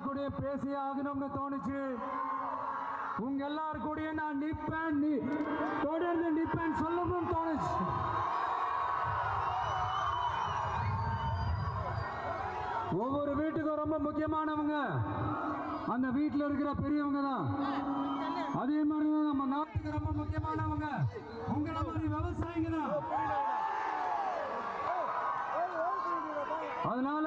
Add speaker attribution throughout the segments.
Speaker 1: உங்க கூட பேசி ஆகணும்னு தோணுச்சு. உங்க எல்லாரும் கூட நான் நிப்பேன். தொடர்ந்து நிப்பேன் சொல்லணும்னு தோணுச்சு. ஒவ்வொரு வீட்டுக்கும் ரொம்ப முக்கியமானவங்க அந்த வீட்டில் இருக்கிற பெரியவங்க தான். அதே மாதிரி தான் நம்ம நாட்டுக்கு ரொம்ப முக்கியமானவங்க. உங்களை மாதிரி விவசாயிங்க தான். அதனால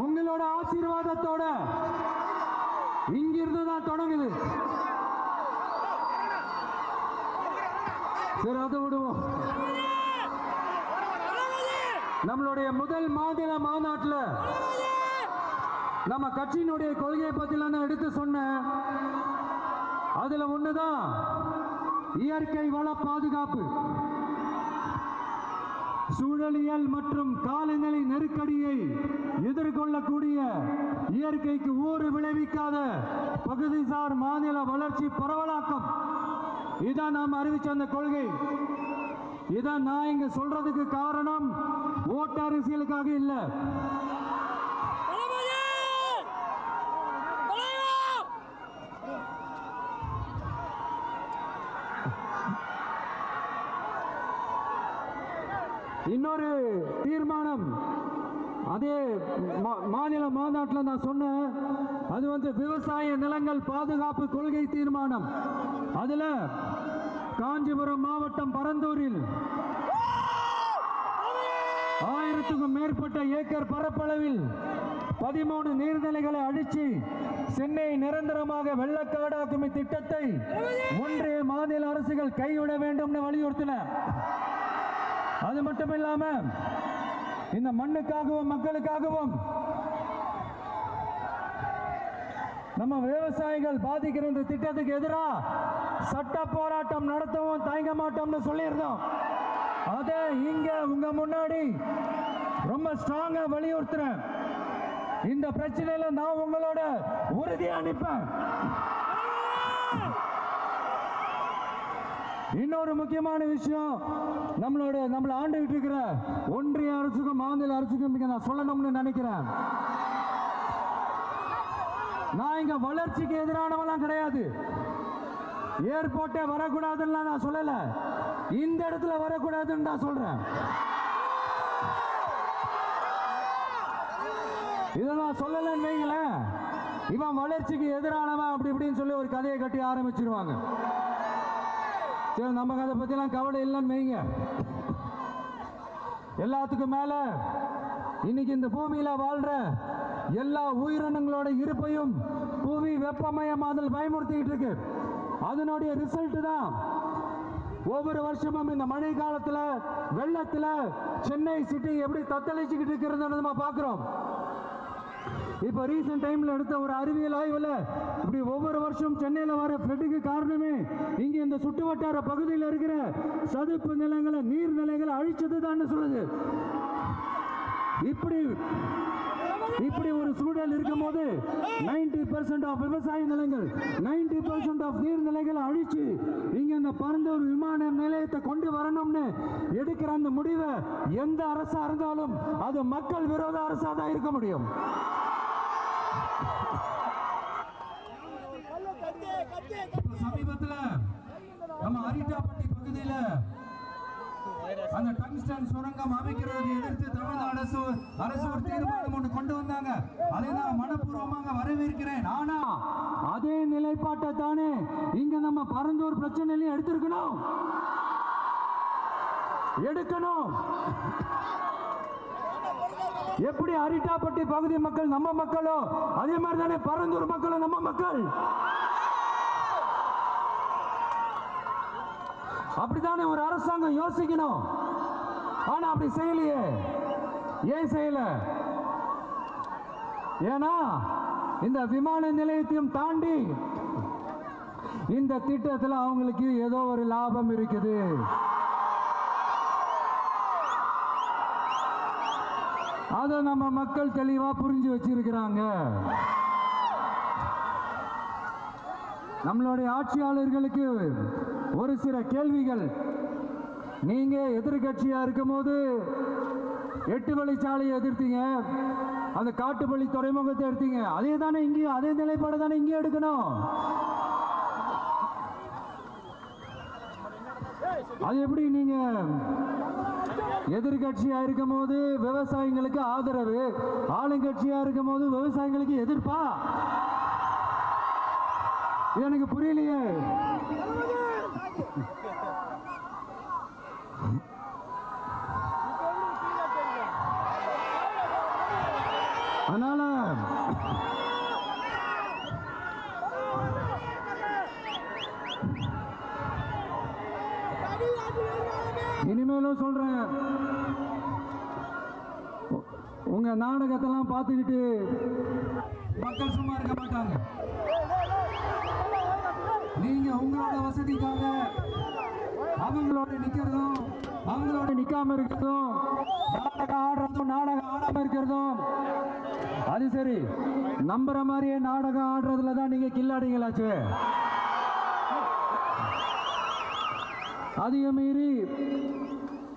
Speaker 1: உங்களோட ஆசீர்வாதத்தோட இங்கிருந்து தான் தொடங்குது. சரி அதை விடுவோம். நம்மளுடைய முதல் மாநில மாநாட்டில் நம்ம கட்சியினுடைய கொள்கையை பற்றிலாம் நான் எடுத்து சொன்னேன். அதுல ஒண்ணுதான் இயற்கை வள பாதுகாப்பு. சூழலியல் மற்றும் காலநிலை நெருக்கடியை எதிர்கொள்ளக்கூடிய இயற்கைக்கு ஊறு விளைவிக்காத பகுதிசார் மாநில வளர்ச்சி பரவலாக்கம். இதான் நாம் அறிவிச்ச அந்த கொள்கை. இதான் நான் இங்க சொல்றதுக்கு காரணம். ஓட்டு அரசியலுக்காக இல்லை. இன்னொரு தீர்மானம். அதே மா- மாநில மாநாட்டில் நான் சொன்னேன். அது வந்து விவசாய நிலங்கள் பாதுகாப்பு கொள்கை தீர்மானம். அதில் காஞ்சிபுரம் மாவட்டம் பரந்தூரில் ஆயிரத்துக்கும் மேற்பட்ட ஏக்கர் பரப்பளவில் பதிமூணு நீர்நிலைகளை அழிச்சு சென்னை நிரந்தரமாக வெள்ளக்காடாக்கும் இத்திட்டத்தை ஒன்றிய மாநில அரசுகள் கைவிட வேண்டும்னு வலியுறுத்தின. அது மட்டும் இல்லாம இந்த மண்ணுக்காகவும் மக்களுக்காகவும் நம்ம விவசாயிகள் பாதிக்கிற இந்த திட்டத்துக்கு எதிராக சட்ட போராட்டம் நடத்தவும் தயங்க மாட்டோம்னு சொல்லியிருந்தோம். அதை இங்க உங்க முன்னாடி ரொம்ப ஸ்ட்ராங்கா வலியுறுத்துறேன். இந்த பிரச்சனையில நான் உங்களோட உறுதியா நிற்பேன். இன்னொரு முக்கியமான விஷயம். நம்மளோட நம்மளை ஆண்டுகிட்டு இருக்கிற ஒன்றிய அரசுக்கும் மாநில அரசுக்கும் இங்க நான் சொல்லணும்னு நினைக்கிறேன். நான் இங்க வளர்ச்சிக்கு எதிரானவெல்லாம் கிடையாது. ஏர்போர்ட்டே வரக்கூடாதுன்னா நான் சொல்லல. இந்த இடத்துல வரக்கூடாதுன்னு நான் சொல்றேன். இதை நான் சொல்லலன்னு வைங்களேன். இவன் வளர்ச்சிக்கு எதிரானவன் அப்படி இப்படின்னு சொல்லி ஒரு கதையை கட்டி ஆரம்பிச்சிருவாங்க. சரி நமக்கு அதை பற்றிலாம் கவலை இல்லைன்னு வைங்க. எல்லாத்துக்கும் மேலே இன்னைக்கு இந்த பூமியில் வாழ்கிற எல்லா உயிரினங்களோட இருப்பையும் புவி வெப்பமயமாதல் பயமுறுத்திக்கிட்டு இருக்கு. அதனுடைய ரிசல்ட் தான் ஒவ்வொரு வருஷமும் இந்த மழை காலத்தில் வெள்ளத்தில் சென்னை சிட்டி எப்படி தத்தளிச்சுக்கிட்டு இருக்கிறது நம்ம பார்க்குறோம். இப்போ ரீசெண்ட் டைமில் எடுத்த ஒரு அறிவியல் ஆய்வில் இப்படி ஒவ்வொரு வருஷம் சென்னையில் வர ஃப்ளட்டுக்கு காரணமே இங்கே இந்த சுற்றுவட்டார பகுதியில் இருக்கிற சதுப்பு நிலங்களை நீர்நிலைகளை அழிச்சது தான் சொல்லுது. இப்படி இப்படி ஒரு சூழல் இருக்கும்போது 90% பர்சன்ட் ஆஃப் விவசாய நிலங்கள் 90% பர்சன்ட் ஆஃப் நீர்நிலைகளை அழிச்சு இங்க இந்த பரந்தூர் விமான நிலையத்தை கொண்டு வரணும்னு எடுக்கிற அந்த முடிவை எந்த அரசா இருந்தாலும் அது மக்கள் விரோத அரசாக தான் இருக்க முடியும். சமீபத்தில் நம்ம அரிட்டாப்பட்டி பகுதியில் அந்த டங்ஸ்டன் சுரங்கம் அமைக்கிறதை எதிர்த்து தமிழ்நாடு அரசு அரசு ஒரு தீர்மானம் ஒன்று கொண்டு வந்தாங்க. அதை நான் மனப்பூர்வமாக வரவேற்கிறேன். ஆனா அதே நிலைப்பாட்டை தானே இங்க நம்ம பரந்தூர் பிரச்சனையிலையும் எடுத்திருக்கணும். எடுக்கணும். எப்படி அரிட்டாப்பட்டி பகுதி மக்கள் நம்ம மக்களோ? அதே மாதிரி தானே பரந்தூர் மக்களும் நம்ம மக்கள். அப்படித்தானே ஒரு அரசாங்கம் யோசிக்கணும். ஆனா அப்படி செய்யலையே. ஏன் செய்யல? ஏன்னா இந்த விமான நிலையத்தையும் தாண்டி இந்த திட்டத்தில் அவங்களுக்கு ஏதோ ஒரு லாபம் இருக்குது. அதை நம்ம மக்கள் தெளிவாக புரிஞ்சு வச்சிருக்கிறாங்க. நம்மளுடைய ஆட்சியாளர்களுக்கு ஒரு சில கேள்விகள். நீங்க எதிர்கட்சியா இருக்கும்போது எட்டு வழிச்சாலையை எதிர்த்தீங்க அந்த காட்டுப்பள்ளி துறைமுகத்தை எடுத்தீங்க. அதே தானே இங்கேயும் அதே நிலைப்பாடு தானே இங்கேயும் எடுக்கணும். அது எப்படி நீங்க எதிர்கட்சியா இருக்கும் போது விவசாயிகளுக்கு ஆதரவு? ஆளுங்கட்சியா இருக்கும் போது விவசாயிகளுக்கு எதிர்ப்பா? எனக்கு புரியலையே. நாடகத்தெல்லாம் பார்த்துக்கிட்டு மக்கள் சும்மா இருக்க மாட்டாங்க. நீங்க உங்களோட வசதிக்காக அவங்களோட நிக்கிறதும் அவங்களோட நிக்காம இருக்கிறதும் நாடகம் ஆடுறதும் நாடகம் ஆடாம இருக்கிறதும் அது சரி நம்புற மாதிரியே நாடகம் ஆடுறதுல தான் நீங்க கில்லாடிங்களாச்சு. அதையும் மீறி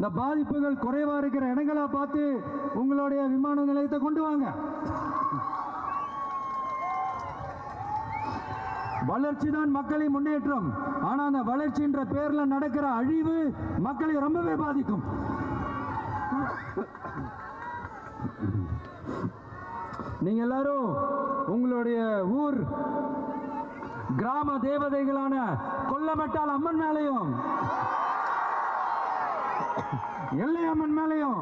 Speaker 1: இந்த பாதிப்புகள் குறைவாக இருக்கிற இடங்களா பார்த்து உங்களுடைய விமான நிலையத்தை கொண்டு வாங்க. வளர்ச்சி தான் மக்களின் முன்னேற்றம். ஆனால் அந்த வளர்ச்சின்ற பேரில் நடக்கிற அழிவு மக்களை ரொம்பவே பாதிக்கும். நீங்க எல்லாரும் உங்களுடைய ஊர் கிராம தேவதைகளான கொல்லமட்டால் அம்மன் மேலையும் எல்லை அம்மன் மேலையும்.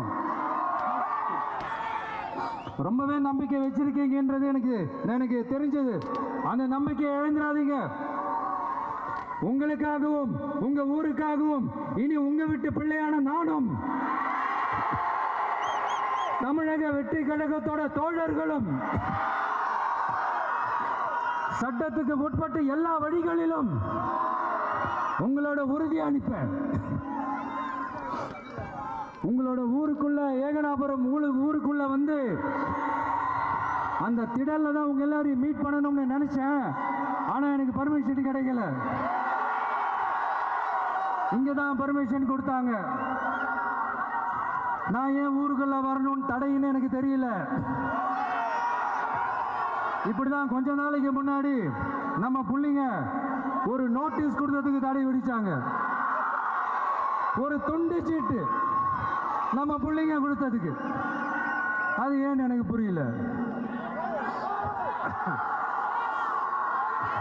Speaker 1: ரொம்பவே நம்பிக்கை வச்சிருக்கீங்கன்றது எனக்கு எனக்கு தெரிஞ்சது. அந்த நம்பிக்கையை இழந்துடாதீங்க. உங்களுக்காகவும் உங்க ஊருக்காகவும் இனி உங்க வீட்டு பிள்ளையான நானும் தமிழக வெற்றி கழகத்தோட தோழர்களும் சட்டத்துக்கு உட்பட்டு எல்லா வழிகளிலும் உங்களோட உறுதி அனுப்பேன் உங்களோட ஊருக்குள்ள ஏகனாபுரம் ஊரு ஊருக்குள்ள வந்து அந்த திடல்ல தான் உங்க எல்லாரையும் மீட் பண்ணணும்னு நினைச்சேன். ஆனா எனக்கு பர்மிஷன் கிடைக்கல. இங்கே தான் பர்மிஷன் கொடுத்தாங்க. நான் ஏன் ஊருக்குள்ள வரணும்னு தடைன்னு எனக்கு தெரியல. இப்படிதான் கொஞ்ச நாளைக்கு முன்னாடி நம்ம பிள்ளைங்க ஒரு நோட்டீஸ் கொடுத்ததுக்கு தடை விடிச்சாங்க. ஒரு துண்டு சீட்டு. நம்ம பிள்ளைங்க கொடுத்ததுக்கு. அது ஏன்னு எனக்கு புரியல.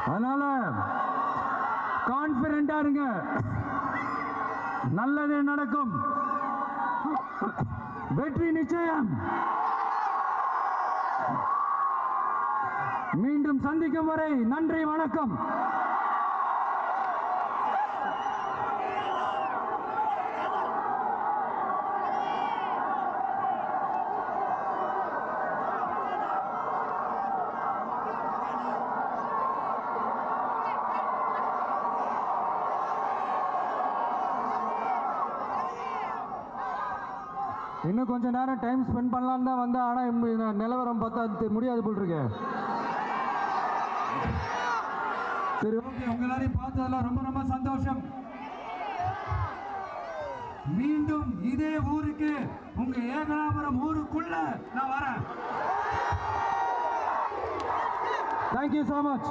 Speaker 1: அதனால கான்பிடண்டா இருங்க. நல்லதே நடக்கும். வெற்றி நிச்சயம். மீண்டும் சந்திக்கும் வரை நன்றி வணக்கம். இன்னும் கொஞ்ச நேரம் டைம் ஸ்பெண்ட் பண்ணலான்னு தான் வந்தேன். ஆனால் நிலவரம் பார்த்தா முடியாது போல் சரி ஓகே உங்க எல்லாரையும் பார்த்ததெல்லாம் ரொம்ப ரொம்ப சந்தோஷம். மீண்டும் இதே ஊருக்கு உங்க ஏகலாபுரம் ஊருக்குள்ள நான் வரேன். Thank you so much